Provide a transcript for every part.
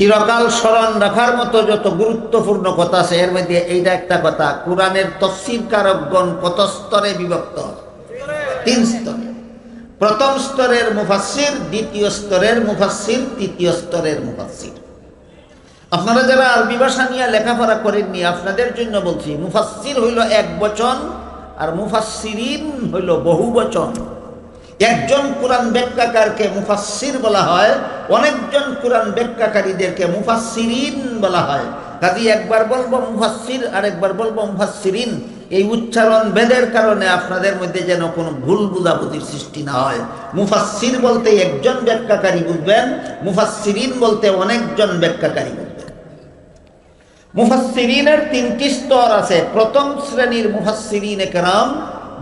চিরকাল স্মরণ রাখার মতো যত গুরুত্বপূর্ণ কথা আছে, এর মধ্যে এইটা একটা কথা, কোরআনের তফসির কারকগণ কত স্তরে বিভক্ত? তিন স্তরে। প্রথম স্তরের মুফাসির দ্বিতীয় স্তরের মুফাসির তৃতীয় স্তরের মুফাসির আপনারা যারা আরবি ভাষা নিয়ে লেখাপড়া করেননি, আপনাদের জন্য বলছি মুফাসির হইল এক বচন আর মুফাসিরিন হইল বহু বচন। একজন কোরআন ব্যাখ্যাকারকে মুফাসির বলা হয়, অনেকজন কোরআন ব্যাখ্যাকারীদেরকে মুফাসিরিন বলা হয়। কাজী একবার বলব মুফাসির আর একবার বলব মুফাসিরিন এই উচ্চারণ ভেদের কারণে আপনাদের মধ্যে যেন কোনো ভুল বুঝাবুঝির সৃষ্টি না হয়। মুফাসির বলতে একজন ব্যাখ্যাকারী বুঝবেন মুফাসিরিন বলতে অনেকজন ব্যাখ্যাকারী বুঝবেন। মুফাসসিরিনের তিনটি স্তর আছে। প্রথম শ্রেণির মুফাসসিরিন একরাম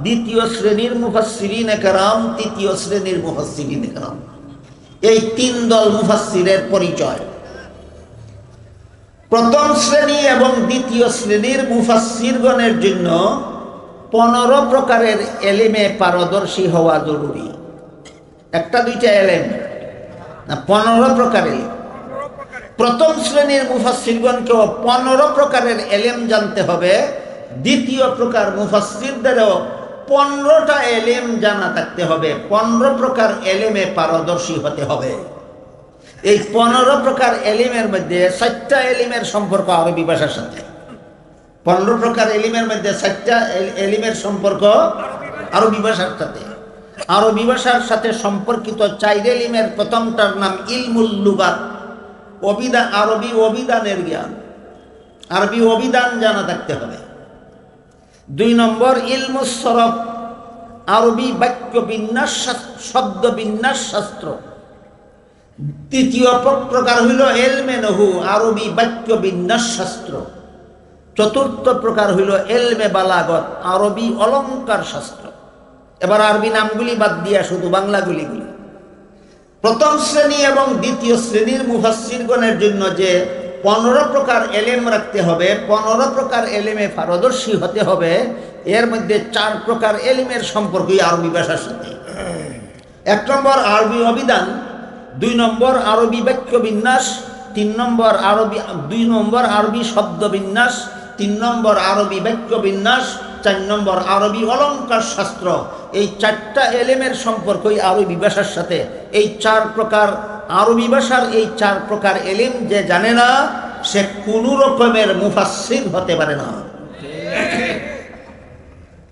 দ্বিতীয় শ্রেণির মুফাসসিরিন একরাম তৃতীয় শ্রেণির মুফাসসিরিন একরাম এই তিন দল মুফাসসিরের পরিচয়। প্রথম শ্রেণি এবং দ্বিতীয় শ্রেণির মুফাসসিরগণের জন্য পনেরো প্রকারের এলেমে পারদর্শী হওয়া জরুরি। একটা, দুইটা এলেম। না, পনেরো প্রকার এলেম। প্রথম শ্রেণির মুফাসিরগণকেও পনেরো প্রকারের এলেম জানতে হবে। দ্বিতীয় প্রকার মুফাসিরদেরও পনেরোটা এলেম জানা থাকতে হবে, পনেরো প্রকার এলেমে পারদর্শী হতে হবে। এই পনেরো প্রকার এলিমের মধ্যে চারটা এলিমের সম্পর্ক আরবি ভাষার সাথে। পনেরো প্রকার এলিমের মধ্যে চারটা এলিমের সম্পর্ক আরবি ভাষার সাথে। আরবি ভাষার সাথে সম্পর্কিত চাইর এলিমের প্রথমটার নাম ইলমুল লুগাত। অভিধান আরবি অভিধানের জ্ঞান। আরবি অভিধান জানা থাকতে হবে। দুই নম্বর ইলমুসরফ আরবি বাক্য বিন্যাস শব্দ বিন্যাস শাস্ত্র। তৃতীয় প্রকার হইল এলমে নহু, আরবি বাক্য বিন্যাস শাস্ত্র। চতুর্থ প্রকার হইল এলমে বালাগত, আরবি অলঙ্কার শাস্ত্র। এবার আরবি নামগুলি বাদ দিয়া শুধু বাংলাগুলিগুলি প্রথম শ্রেণি এবং দ্বিতীয় শ্রেণির মুফাসিরগণের জন্য যে পনেরো প্রকার এলেম রাখতে হবে, পনেরো প্রকার এলেমে পারদর্শী হতে হবে। এর মধ্যে চার প্রকার এলিমের সম্পর্কই আরবি ভাষার সাথে। এক নম্বর আরবি অভিধান, দুই নম্বর আরবি বাক্য বিন্যাস, তিন নম্বর আরবি, দুই নম্বর আরবি শব্দ বিন্যাস, তিন নম্বর আরবি বাক্য বিন্যাস, চার নম্বর আরবি অলঙ্কার শাস্ত্র। এই চারটা এলেমের সম্পর্কই আরবি ভাষার সাথে। এই চার প্রকার আরবি ভাষার এই চার প্রকার এলিম যে জানে না, সে কোনো রকমের মুফাসির হতে পারে না।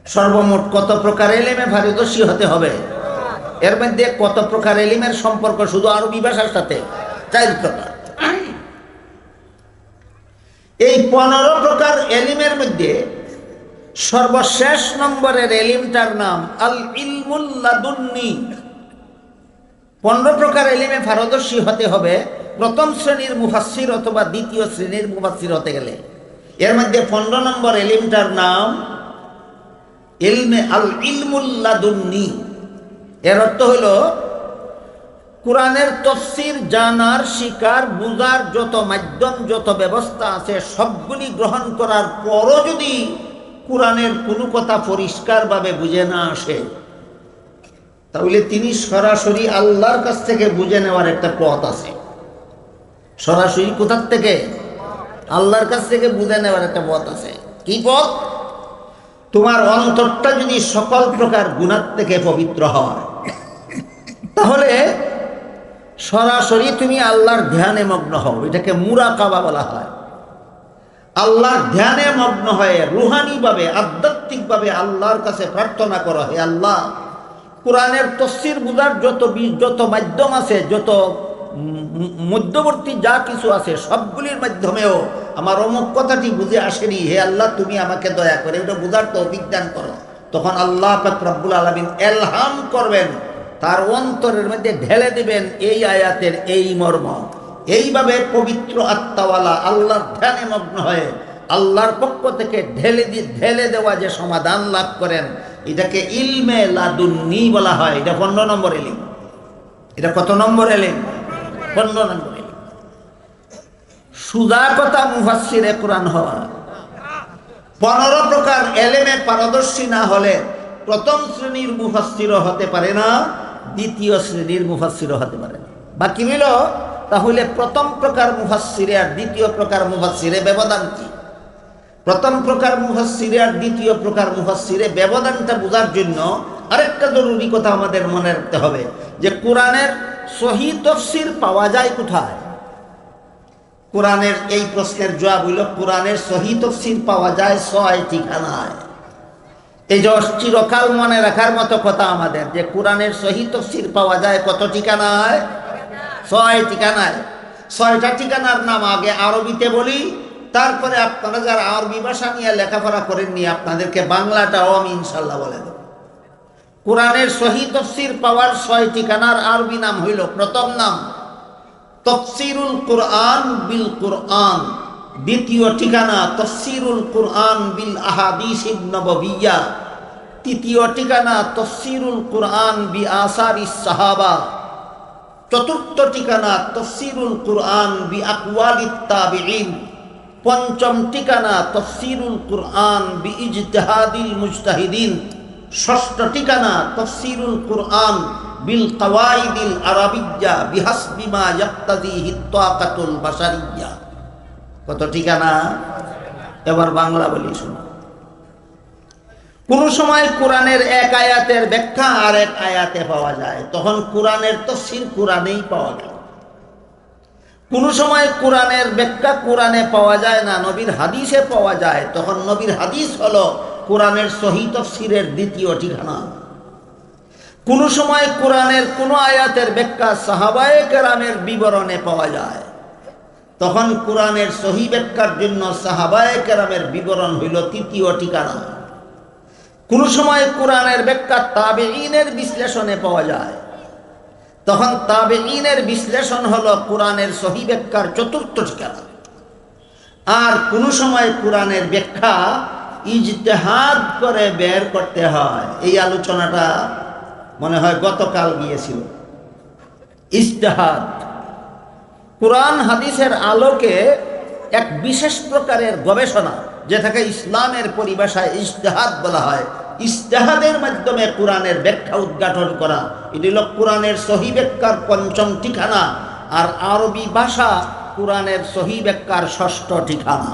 সর্বমোট কত প্রকার এলিমে পারদর্শী হতে হবে? এর মধ্যে কত প্রকার এলিমের সম্পর্ক শুধু আরবি ভাষার সাথে? চার প্রকার। এই পনেরো প্রকার এলিমের মধ্যে সর্বশেষ নম্বরের এলিমটার নাম আল ইলমুল্লাদুন্নি পনেরো প্রকার এলিমে পারদর্শী হতে হবে। প্রথম শ্রেণির মুফাসির অথবা দ্বিতীয় শ্রেণির মুফাসির হতে গেলে। এর মধ্যে পনেরো নম্বর এলিমটার নাম ইলমে আল ইলমুল্লাদুন্নি এর অর্থ হইল কোরআনের তফসির জানার, শিকার বুঝার যত মাধ্যম, যত ব্যবস্থা আছে, সবগুলি গ্রহণ করার পরও যদি কোরআনের কোনো কথা পরিষ্কারভাবে বুঝে না আসে তাহলে তিনি সরাসরি আল্লাহর কাছ থেকে বুঝে নেওয়ার একটা পথ আছে। সরাসরি কোথার থেকে? আল্লাহর কাছ থেকে বুঝে নেওয়ার একটা পথ আছে। কি পথ? তোমার অন্তরটা যদি সকল প্রকার গুণার থেকে পবিত্র হয়, তাহলে সরাসরি তুমি আল্লাহর ধ্যানে মগ্ন হও। এটাকে মুরাকাবা বলা হয়। আল্লাহর ধ্যানে মগ্ন হয়ে রুহানিভাবে, আধ্যাত্মিকভাবে আল্লাহর কাছে প্রার্থনা করো, হে আল্লাহ কোরআনের তসির বুঝার যত যত মাধ্যম আছে, যত মধ্যবর্তী যা কিছু আছে, সবগুলির মাধ্যমেও আমার অমুক কথাটি বুঝে আসেনি। হে আল্লাহ, তুমি আমাকে দয়া করে ওটা বুঝার তো অভিজ্ঞান করো। তখন আল্লাহ রব্বুল আলমিন এলহাম করবেন, তার অন্তরের মধ্যে ঢেলে দিবেন এই আয়াতের এই মর্ম। এইভাবে পবিত্র আত্মাওয়ালা আল্লাহর ধ্যানে মগ্ন হয়ে আল্লাহর পক্ষ থেকে ঢেলে দিয়ে ঢেলে দেওয়া যে সমাধান লাভ করেন এটাকে ইলমে লাদুন্নি বলা হয়। এটা পনেরো নম্বর এলিম। এটা কত নম্বর এলিম? পনেরো নম্বর এলিম। সুদা কথা মুফাসিরে কোরআন হওয়া। পনেরো প্রকার এলেমে পারদর্শী না হলে প্রথম শ্রেণির মুফাসিরও হতে পারে না, দ্বিতীয় শ্রেণির মুফাসিরও হতে পারে না। বাকি রইল তাহলে প্রথম প্রকার মুফাসসিরে আর দ্বিতীয় প্রকার মুফাসসিরে ব্যবধান কি? প্রথম প্রকার মুফাসসিরে আর দ্বিতীয় প্রকার মুফাসসিরে ব্যবধানটা বোঝার জন্য আরেকটা জরুরি কথা আমাদের মনে রাখতে হবে যে কোরআনের সহি তফসির পাওয়া যায় কোথায়? কোরআনের এই প্রশ্নের জবাব হইল, কোরআনের সহি তফসির পাওয়া যায় ছয় ঠিকানায়। এই যে চিরকাল মনে রাখার মতো কথা আমাদের, যে কোরআনের সহি তফসির পাওয়া যায় কত ঠিকানায়? ছয় ঠিকানায়। ছয়টা ঠিকানার নাম আগে আরবিতে বলি তারপরে আপনারা যারা আরবি ভাষা নিয়ে লেখাপড়া করেননি, আপনাদেরকে বাংলাটাও আমি ইনশাল্লাহ বলে দেব। কোরআনের সহি তফসির পাওয়ার ছয় ঠিকানার আরবি নাম হইল প্রথম নাম, তফসিরুল কোরআন বিল কোরআন। দ্বিতীয় ঠিকানা, তফসিরুল কোরআন বিল আহাদিস নববিয়া। তৃতীয় ঠিকানা, তফসিরুল কোরআন বি আসার সাহাবা। চতুর্থ ঠিকানা, তফসিরুল কোরআন বি আকওয়াল তাবিঈন। পঞ্চম ঠিকানা তফসিরুল কুরআন বি ইজতেহাদিল মুজতাহিদিন। ষষ্ঠ ঠিকানা তফসিরুল কুরআন বিল কওয়াইদিল আরাবিয়্যা বিহাসবিমা ইয়াক্তাদিহি তাকাতুল বাশারিয়্যা। কত ঠিকানা? এবার বাংলা বলি শুনো। কোন সময় কোরআনের এক আয়াতের ব্যাখ্যা আর এক আয়াতে পাওয়া যায়, তখন কোরআনের তফসির কোরআনেই পাওয়া যায়। কোন সময় কোরআনের ব্যাখ্যা কোরআনে পাওয়া যায় না, নবীর হাদিসে পাওয়া যায়, তখন নবীর হাদিস হলো কোরআনের সহি তফসিরের দ্বিতীয় ঠিকানা। কোন সময় কোরআনের কোন আয়াতের ব্যাখ্যা সাহাবায়ে কেরামের বিবরণে পাওয়া যায়, তখন কোরআনের সহি ব্যাখ্যার জন্য সাহাবায়ে কেরামের বিবরণ হইল তৃতীয় ঠিকানা। কোন সময় কোরআনের ব্যাখ্যা তাবেইনের বিশ্লেষণে পাওয়া যায় তখন তাবেইনের বিশ্লেষণ হলো কোরআনের সহি ব্যাখ্যার চতুর্থ ঠিকানা। আর কোন সময় কোরআনের ব্যাখ্যা ইজতেহাদ করে বের করতে হয়, এই আলোচনাটা মনে হয় গতকাল গিয়েছিল। ইজতেহাদ। কোরআন হাদিসের আলোকে এক বিশেষ প্রকারের গবেষণা, যেটাকে ইসলামের পরিভাষায় ইজতেহাদ বলা হয় ইজতেহাদের মাধ্যমে কোরআনের ব্যাখ্যা উদ্ঘাটন করা। এটি হল কোরআনের সহি ব্যাখ্যার পঞ্চম ঠিকানা, আর আরবি ভাষা কোরআনের সহি ব্যাখ্যার ষষ্ঠ ঠিকানা।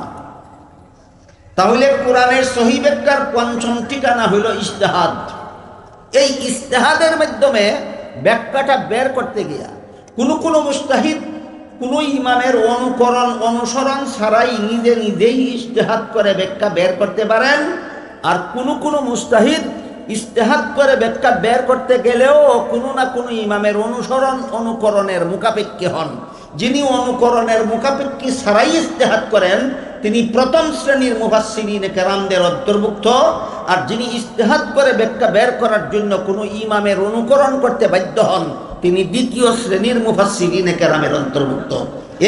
তাহলে কোরআনের সহি ব্যাখ্যার পঞ্চম ঠিকানা হইল ইজতেহাদ এই ইজতেহাদের মাধ্যমে ব্যাখ্যাটা বের করতে গিয়া কোনো কোনো মুস্তাহিদ কোনো ইমামের অনুকরণ অনুসরণ ছাড়াই নিজে নিজেই ইজতেহাদ করে ব্যাখ্যা বের করতে পারেন। আর কোনো কোনো মুস্তাহিদ ইস্তেহাত করে ব্যাখ্যা বের করতে গেলেও কোনো না কোনো ইমামের অনুসরণ, অনুকরণের মুখাপেক্ষী হন। যিনি অনুকরণের মুখাপেক্ষী ছাড়াই ইস্তেহাত করেন, তিনি প্রথম শ্রেণির মুফাসসিরিন কেরামদের অন্তর্ভুক্ত। আর যিনি ইজতেহাদ করে ব্যাখ্যা বের করার জন্য কোনো ইমামের অনুকরণ করতে বাধ্য হন, তিনি দ্বিতীয় শ্রেণির মুফাসসিরিন কেরামের অন্তর্ভুক্ত।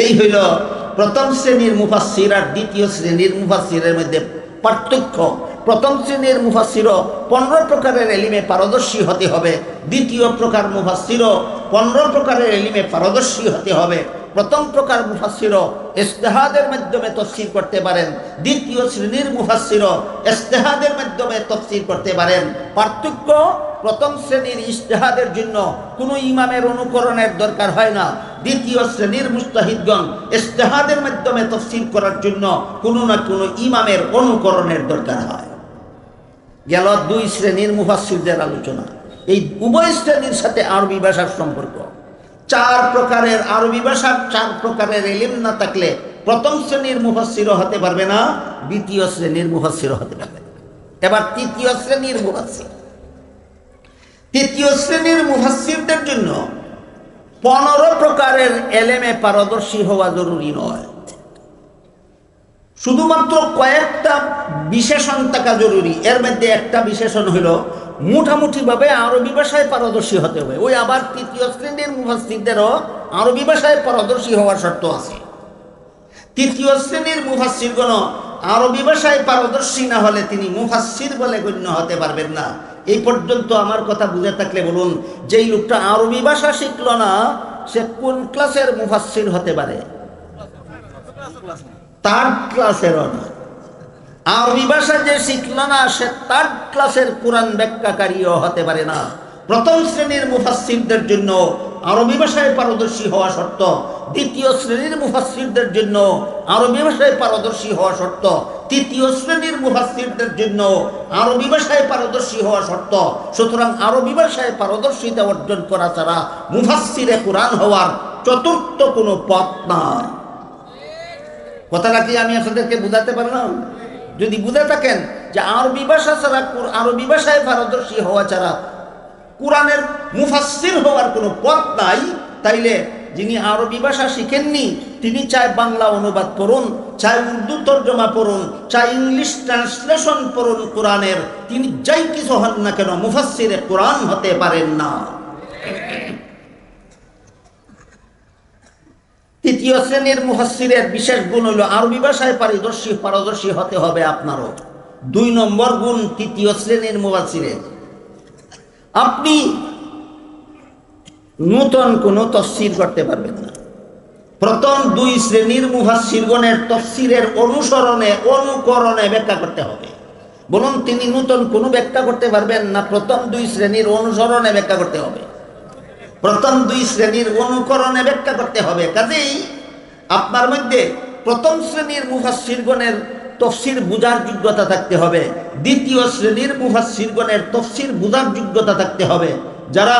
এই হইল প্রথম শ্রেণির মুফাসসির আর দ্বিতীয় শ্রেণির মুফাসসিরের মধ্যে পার্থক্য। প্রথম শ্রেণির মুফাসিরও পনেরো প্রকারের এলিমে পারদর্শী হতে হবে। দ্বিতীয় প্রকার মুফাসিরও পনেরো প্রকারের এলিমে পারদর্শী হতে হবে। প্রথম প্রকার মুফাসিরও ইস্তেহাদের মাধ্যমে তফসির করতে পারেন। দ্বিতীয় শ্রেণির মুফাসিরও ইস্তেহাদের মাধ্যমে তফসির করতে পারেন। পার্থক্য, প্রথম শ্রেণির ইস্তেহাদের জন্য কোনো ইমামের অনুকরণের দরকার হয় না। দ্বিতীয় শ্রেণির মুস্তাহিদগণ ইস্তেহাদের মাধ্যমে তফসির করার জন্য কোনো না কোনো ইমামের অনুকরণের দরকার হয়। গেল দুই শ্রেণির মুফাসিরদের আলোচনা। এই উভয় শ্রেণির সাথে আরবি ভাষার সম্পর্ক। চার প্রকারের আরবি ভাষার চার প্রকারের এলিম না থাকলে প্রথম শ্রেণির মুফাসিরও হতে পারবে না, দ্বিতীয় শ্রেণির মুফাসিরও হতে পারবে এবার তৃতীয় শ্রেণির মুফাসির তৃতীয় শ্রেণির মুফাসিরদের জন্য পনেরো প্রকারের এলেমে পারদর্শী হওয়া জরুরি নয়। শুধুমাত্র কয়েকটা বিশেষণ থাকা জরুরি। এর মধ্যে একটা বিশেষণ হলো মোটামুটিভাবে আরবি ভাষায় পারদর্শী হতে হবে। ওই আবার তৃতীয় শ্রেণির মুফাসিরদেরও আরবি ভাষায় পারদর্শী হওয়ার শর্ত আছে। তৃতীয় শ্রেণির মুফাসিরগণ আরবি ভাষায় পারদর্শী না হলে তিনি মুফাসির বলে গণ্য হতে পারবেন না। এই পর্যন্ত আমার কথা বুঝে থাকলে বলুন, যেই লোকটা আরবি ভাষা শিখল না, সে কোন ক্লাসের মুফাসির হতে পারে? থার্ড ক্লাসেরও না আরবি ভাষা যে শিখল না, সে থার্ড ক্লাসের কোরআন ব্যাখ্যাকারীও হতে পারে না। প্রথম শ্রেণির মুফাসসিরদের জন্য আরবি ভাষায় পারদর্শী হওয়া শর্ত, দ্বিতীয় শ্রেণির মুফাসসিরদের জন্য আরবি ভাষায় পারদর্শী হওয়া শর্ত, তৃতীয় শ্রেণির মুফাসসিরদের জন্য আরবি ভাষায় পারদর্শী হওয়া শর্ত। সুতরাং আরবি ভাষায় পারদর্শিতা অর্জন করা ছাড়া মুফাসসিরে কোরআন হওয়ার চতুর্থ কোনো পথ নয় কথাটা কি আমি আপনাদেরকে বুঝাতে পারলাম? যদি বুঝে থাকেন যে আরবি ভাষা ছাড়া আরবি ভাষায় পারদর্শী হওয়া ছাড়া কোরআনের মুফাসসির হওয়ার কোনো পথ নাই, তাইলে যিনি আরবি ভাষা শিখেননি, তিনি চায় বাংলা অনুবাদ পড়ুন, চায় উর্দু তর্জমা পড়ুন, চায় ইংলিশ ট্রান্সলেশন পড়ুন কোরআনের। তিনি যাই কিছু হন না কেন, মুফাসসিরে কোরআন হতে পারেন না। তৃতীয় শ্রেণির মুহাসিরের বিশেষ গুণ হলো আরবি ভাষায় পারদর্শী পারদর্শী হতে হবে আপনারও। দুই নম্বর গুণ তৃতীয় শ্রেণির মুহাসিরের আপনি নূতন কোনো তফসির করতে পারবেন না। প্রথম দুই শ্রেণির মুহাসিরগণের তফসিরের অনুসরণে, অনুকরণে ব্যাখ্যা করতে হবে। বলুন, তিনি নূতন কোনো ব্যাখ্যা করতে পারবেন না, প্রথম দুই শ্রেণির অনুসরণে ব্যাখ্যা করতে হবে। প্রথম দুই শ্রেণির অনুকরণে ব্যাখ্যা করতে হবে। কাজেই আপনার মধ্যে প্রথম শ্রেণির মুফাসিরগণের তফসির বুঝার যোগ্যতা থাকতে হবে। দ্বিতীয় শ্রেণির মুফাসিরগণের তফসির বুঝার যোগ্যতা থাকতে হবে। যারা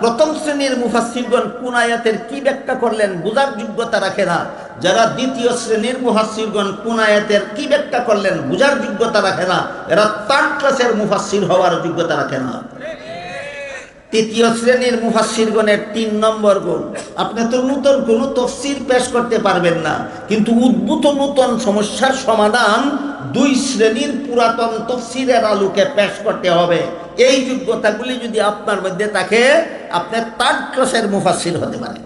প্রথম শ্রেণির মুফাসিরগণ কোন আয়াতের কি ব্যাখ্যা করলেন বুঝার যোগ্যতা রাখে না। যারা দ্বিতীয় শ্রেণির মুফাসিরগণ কোন আয়াতের কি ব্যাখ্যা করলেন বুঝার যোগ্যতা রাখে না। এরা থার্ড ক্লাসের মুফাসির হওয়ার যোগ্যতা রাখে না। তৃতীয় শ্রেণির মুফাসিরগণের তিন নম্বর গুণ। আপনি তো নূতন কোনো তফসির পেশ করতে পারবেন না। কিন্তু উদ্ভূত নূতন সমস্যার সমাধান দুই শ্রেণির পুরাতন তফসিরের আলোকে পেশ করতে হবে। এই যোগ্যতাগুলি যদি আপনার মধ্যে থাকে আপনার থার্ড ক্লাসের মুফাসির হতে পারে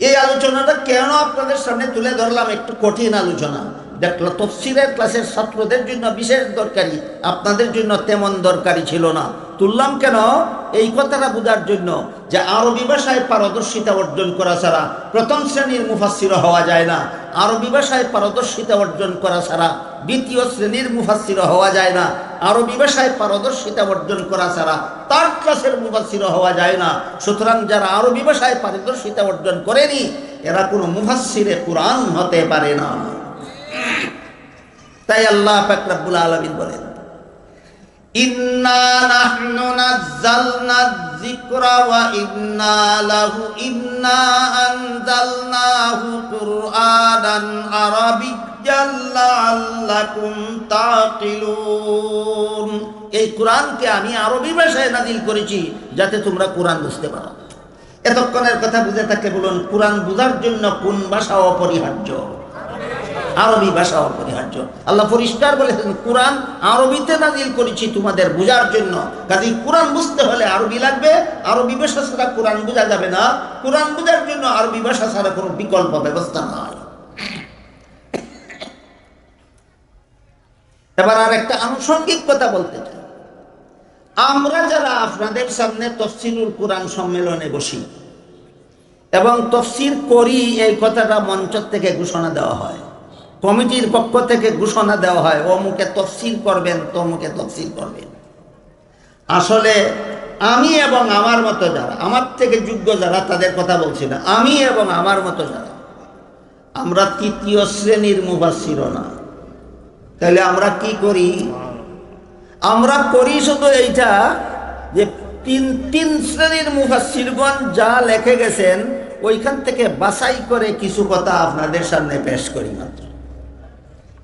এই আলোচনাটা কেন আপনাদের সামনে তুলে ধরলাম? একটু কঠিন আলোচনা। দেখল তফসিরের ক্লাসের ছাত্রদের জন্য বিশেষ দরকারি, আপনাদের জন্য তেমন দরকারি ছিল না। তুললাম কেন? এই কথাটা বোঝার জন্য যে আরবি ভাষায় পারদর্শিতা অর্জন করা ছাড়া প্রথম শ্রেণির মুফাসির হওয়া যায় না। আরবি ভাষায় পারদর্শিতা অর্জন করা ছাড়া দ্বিতীয় শ্রেণির মুফাসির হওয়া যায় না। আরবি ভাষায় পারদর্শিতা অর্জন করা ছাড়া তার ক্লাসের মুফাসির হওয়া যায় না। সুতরাং যারা আরবি ভাষায় পারদর্শিতা অর্জন করেনি, এরা কোনো মুফাসিরে কোরআন হতে পারে না। তাই আল্লাহ ফাকরাবুল আলমিন বলেন এই কোরআনকে আমি আরবি ভাষায় নাজিল করেছি যাতে তোমরা কোরআন বুঝতে পারো। এতক্ষণের কথা বুঝে থাকে বলুন, কোরআন বুঝার জন্য কোন ভাষা অপরিহার্য? আরবি ভাষা অপরিহার্য। আল্লাহ পরিষ্কার বলেছেন, কোরআন আরবিতে নাজিল করেছি তোমাদের বোঝার জন্য। কাজে কোরআন বুঝতে হলে আরবি লাগবে, আরবি ভাষা ছাড়া কোরআন বোঝা যাবে না। কোরআন বোঝার জন্য আরবি ভাষা ছাড়া কোনো বিকল্প ব্যবস্থা নাই। এবার আর একটা আনুষঙ্গিক কথা বলতে চাই। আমরা যারা আপনাদের সামনে তফসিলুল কোরআন সম্মেলনে বসি, এবং তফসির করি, এই কথাটা মঞ্চ থেকে ঘোষণা দেওয়া হয়। কমিটির পক্ষ থেকে ঘোষণা দেওয়া হয়, অমুকে তফসিল করবেন, তমুকে তফসিল করবেন। আসলে আমি এবং আমার মতো যারা, আমার থেকে যোগ্য যারা তাদের কথা বলছি না, আমি এবং আমার মতো যারা, আমরা তৃতীয় শ্রেণির মুবাসির না। তাহলে আমরা কি করি? আমরা করি শুধু এইটা যে তিন তিন শ্রেণির মুফাসিরগণ যা লেখে গেছেন, ওইখান থেকে বাছাই করে কিছু কথা আপনাদের সামনে পেশ করি মাত্র।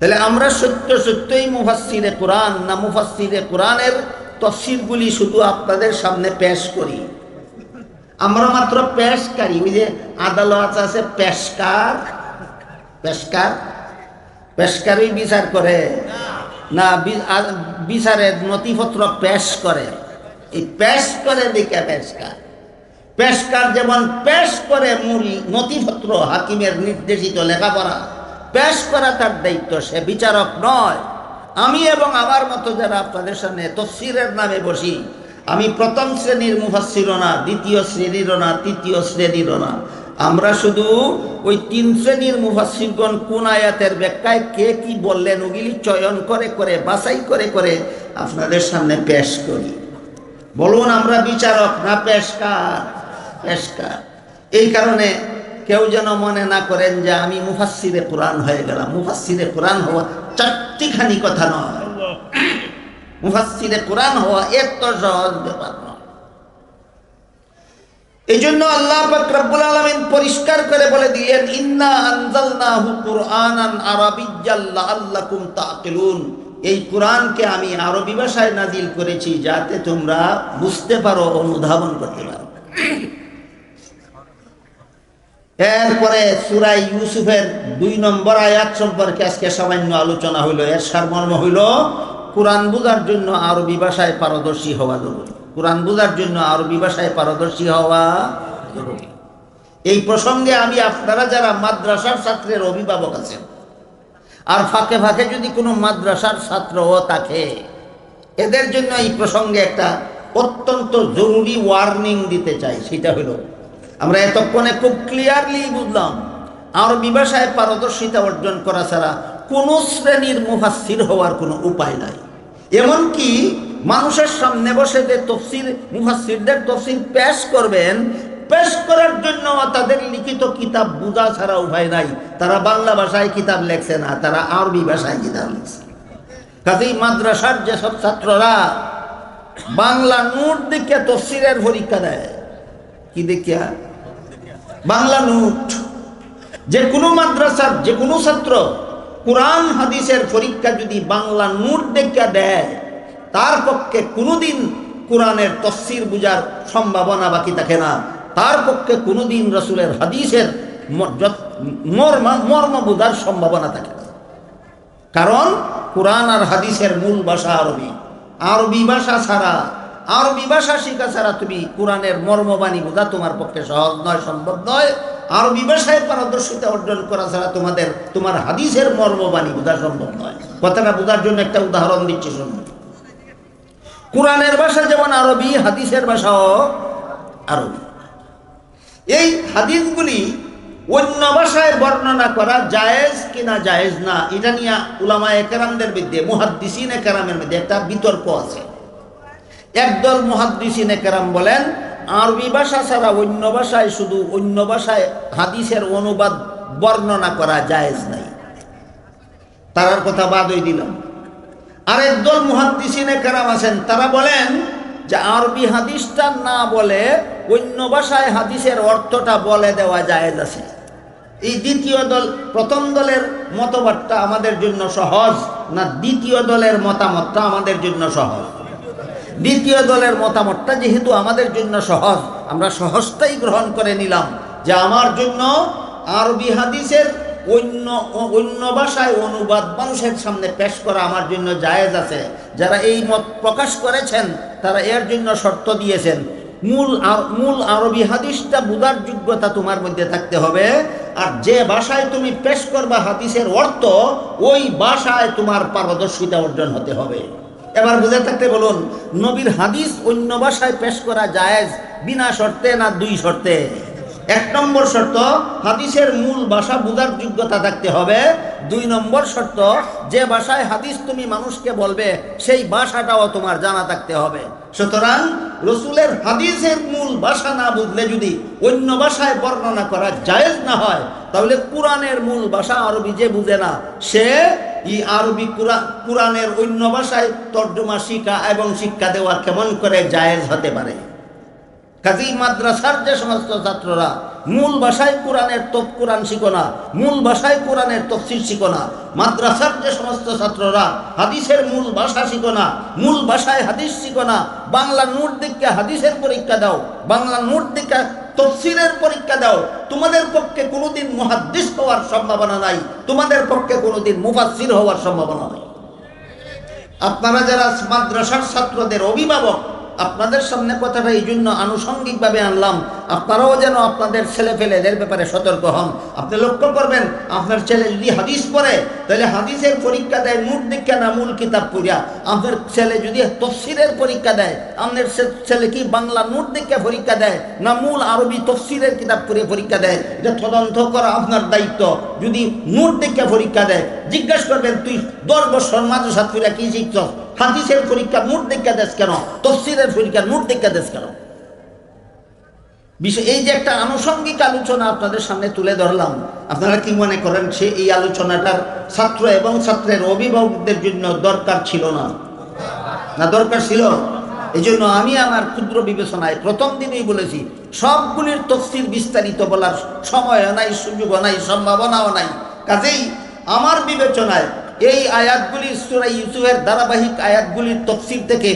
তাহলে আমরা সত্য সত্যই মুফাসিরে কোরআন না মুফাসিরে কোরআনের তফসিরগুলি শুধু আপনাদের সামনে পেশ করি। আমরা মাত্র পেশকারী, ওই যে আদালত আছে, পেশকার। পেশকার? পেশকারই বিচার করে। না, বি- আ- বিচারের নথিপত্র পেশ করে। এই পেশ করে দিকে পেশকার? পেশকার যেমন পেশ করে মূল নথিপত্র হাকিমের নির্দেশিত লেখাপড়া পেশ করা তার দায়িত্ব, সে বিচারক নয়। আমি এবং আমার মতো যারা আপনাদের সামনে তফসিরের নামে বসি, আমি প্রথম শ্রেণির মুফাসিরও না, দ্বিতীয় শ্রেণীরও না, তৃতীয় শ্রেণীরও না। আমরা শুধু ওই তিন শ্রেণির মুফাসিরগণ কোন আয়াতের ব্যাখ্যায় কে কি বললেন, ওগুলি চয়ন করে করে, বাছাই করে করে আপনাদের সামনে পেশ করি। বলুন, আমরা বিচারক না পেশকার? পেশকার। এই কারণে কেউ যেন মনে না করেন যে আমি মুফাসিরে কোরআন হয়ে গেলাম। মুফাসিরে কোরআন হওয়া চারটিখানি কথা নয়। মুফাসিরে কোরআন হওয়া এত সহজ ব্যাপার এই জন্য আল্লাহ রব্বুল আলামিন পরিষ্কার করে বলে দিলেন, ইন্না আনজালনাহু কুরআনান আরাবিয়্যাল লাআল্লাকুম তাকিলুন এই কোরআনকে আমি আরবি ভাষায় নাজিল করেছি যাতে তোমরা বুঝতে পারো অনুধাবন করতে পারো। এরপরে সুরাই ইউসুফের দুই নম্বর আয়াত সম্পর্কে আজকে সামান্য আলোচনা হইল, এর সারমর্ম হইল, কোরআন বুঝার জন্য আরবি ভাষায় পারদর্শী হওয়া জরুরি। কোরআন বুঝার জন্য আরবি ভাষায় পারদর্শী হওয়া জরুরি। এই প্রসঙ্গে আমি আপনারা যারা মাদ্রাসার ছাত্রের অভিভাবক আছেন, আর ফাঁকে ফাঁকে যদি কোনো মাদ্রাসার ছাত্রও থাকে, এদের জন্য এই প্রসঙ্গে একটা অত্যন্ত জরুরি ওয়ার্নিং দিতে চাই, সেটা হলো আমরা এতক্ষণে খুব ক্লিয়ারলি বুঝলাম, আরবি ভাষায় পারদর্শিতা অর্জন করা ছাড়া কোনো শ্রেণির মুফাসির হওয়ার কোনো উপায় নাই। এমনকি মানুষের সামনে বসে যে তফসির মুফাসিরদের তফসির পেশ করবেন, পেশ করার জন্য তাদের লিখিত কিতাব বুঝা ছাড়া উপায় নাই। তারা বাংলা ভাষায় কিতাব লেখছে না, তারা আরবি ভাষায় কিতাব লিখছে। কাজেই মাদ্রাসার যেসব ছাত্ররা বাংলা নোট দেখে তফসিরের পরীক্ষা দেয়, কি দেখিয়া? বাংলা নোট। যে কোনো মাদ্রাসার, যে কোনো ছাত্র কোরআন, হাদিসের পরীক্ষা যদি বাংলা নোট দেখা দেয়, তার পক্ষে কোনোদিন কোরআনের তফসির বুঝার সম্ভাবনা বাকি থাকে না। তার পক্ষে কোনোদিন রসুলের হাদিসের মর্ম মর্ম বোঝার সম্ভাবনা থাকে না। কারণ কোরআন আর হাদিসের মূল ভাষা আরবি। আরবি ভাষা ছাড়া আরবি ভাষা শিখা ছাড়া তুমি কোরআনের মর্মবাণী বোঝা তোমার পক্ষে সহজ নয়, সম্ভব নয়। আরবি ভাষায় পারদর্শিতা অর্জন করা ছাড়া তোমাদের, তোমার হাদিসের মর্মবাণী বোঝা সম্ভব নয়। কথাটা বোঝার জন্য একটা উদাহরণ দিচ্ছি, শুনুন। কোরআনের ভাষা যেমন আরবি, হাদিসের ভাষাও আরবি। এই হাদিসগুলি অন্য ভাষায় বর্ণনা করা জায়েজ কিনা জায়েজ না, এটা নিয়ে উলামা মধ্যে, মুহাদ্দিসিন একরামের মধ্যে একটা বিতর্ক আছে। একদল মুহাদ্দিসিন একরাম বলেন, আরবি ভাষা ছাড়া অন্য ভাষায় শুধু অন্য ভাষায় হাদিসের অনুবাদ বর্ণনা করা জায়েজ নাই। তারার কথা বাদ হয়ে দিলাম। আরেক দল মুহাদ্দিসিনে কারাম আছেন, তারা বলেন যে আরবি হাদিসটা না বলে অন্য ভাষায় হাদিসের অর্থটা বলে দেওয়া জায়েজ আছে। এই দ্বিতীয় দল, প্রথম দলের মতবাদটা আমাদের জন্য সহজ না দ্বিতীয় দলের মতামতটা আমাদের জন্য সহজ? দ্বিতীয় দলের মতামতটা যেহেতু আমাদের জন্য সহজ, আমরা সহজটাই গ্রহণ করে নিলাম যে আমার জন্য আরবি হাদিসের অন্য অন্য ভাষায় অনুবাদ মানুষের সামনে পেশ করা আমার জন্য জায়েজ আছে। যারা এই মত প্রকাশ করেছেন, তারা এর জন্য শর্ত দিয়েছেন। মূল মূল আরবি হাদিসটা বুঝার যোগ্যতা তোমার মধ্যে থাকতে হবে। আর যে ভাষায় তুমি পেশ করবা হাদিসের অর্থ, ওই ভাষায় তোমার পারদর্শিতা অর্জন হতে হবে। এবার বুঝে থাকতে বলুন, নবীর হাদিস অন্য ভাষায় পেশ করা জায়েজ বিনা শর্তে না দুই শর্তে? এক নম্বর শর্ত, হাদিসের মূল ভাষা বোঝার যোগ্যতা থাকতে হবে। দুই নম্বর শর্ত, যে ভাষায় হাদিস তুমি মানুষকে বলবে, সেই ভাষাটাও তোমার জানা থাকতে হবে। সুতরাং রসুলের হাদিসের মূল ভাষা না বুঝলে যদি অন্য ভাষায় বর্ণনা করা জায়েজ না হয়, তাহলে কোরআনের মূল ভাষা আরবি যে বুঝে না, সে ই আরবি কোরআন কোরআনের অন্য ভাষায় তর্জমা শিক্ষা এবং শিক্ষা দেওয়া কেমন করে জায়েজ হতে পারে? কাজী মাদ্রাসার যে সমস্ত ছাত্ররা মূল ভাষায় কোরআনের তপ কোরআন শিখো না, মূল ভাষায় কোরআনের তফসির শিখো না, মাদ্রাসার যে সমস্ত ছাত্ররা হাদিসের মূল ভাষা শিখো না, মূল ভাষায় হাদিস শিখো না, বাংলা নোট দিকে হাদিসের পরীক্ষা দাও, বাংলা নোট দিকে তফসিরের পরীক্ষা দাও। তোমাদের পক্ষে কোনোদিন মহাদ্দিস হওয়ার সম্ভাবনা নাই। তোমাদের পক্ষে কোনোদিন মুফাসির হওয়ার সম্ভাবনা নাই। আপনারা যারা মাদ্রাসার ছাত্রদের অভিভাবক আপনাদের সামনে কথাটা এই জন্য আনুষঙ্গিকভাবে আনলাম। আপনারাও যেন আপনাদের ছেলে ফেলেদের ব্যাপারে সতর্ক হন। আপনি লক্ষ্য করবেন, আপনার ছেলে যদি হাদিস পড়ে, তাহলে হাদিসের পরীক্ষা দেয় মূল দীক্ষা না মূল কিতাব পড়িয়া। আপনার ছেলে যদি তফসিরের পরীক্ষা দেয়, আপনার ছেলে কি বাংলা নোট দীক্ষা পরীক্ষা দেয়, না মূল আরবি তফসিরের কিতাব পড়ে পরীক্ষা দেয়? এটা তদন্ত করা আপনার দায়িত্ব। যদি নোট দীক্ষা পরীক্ষা দেয়, জিজ্ঞাসা করবেন, তুই দশ বছর মাদ্রাসা তুইরা কি শিখছ হাদিসের পরীক্ষা নোট দীক্ষা দেশ কেন? তফসিলের পরীক্ষা নোট দীক্ষা দেশ কেন? বিষয় এই যে একটা আনুষঙ্গিক আলোচনা আপনাদের সামনে তুলে ধরলাম, আপনারা কি মনে করেন সে এই আলোচনাটার ছাত্র এবং ছাত্রের অভিভাবকদের জন্য দরকার ছিল না? না দরকার ছিল? এই জন্য আমি আমার ক্ষুদ্র বিবেচনায় প্রথম দিনেই বলেছি, সবগুলির তফসিল বিস্তারিত বলার সময়ও নাই, সুযোগও নাই, সম্ভাবনাও নাই। কাজেই আমার বিবেচনায় এই আয়াতগুলি সুরাই ইউসুফের ধারাবাহিক আয়াতগুলির তফসির থেকে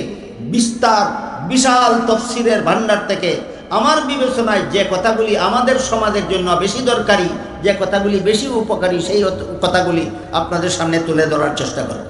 বিস্তার, বিশাল তফসিরের ভান্ডার থেকে। আমার বিবেচনায় যে কথাগুলি আমাদের সমাজের জন্য বেশি দরকারি, যে কথাগুলি বেশি উপকারী, সেই কথাগুলি আপনাদের সামনে তুলে ধরার চেষ্টা করব।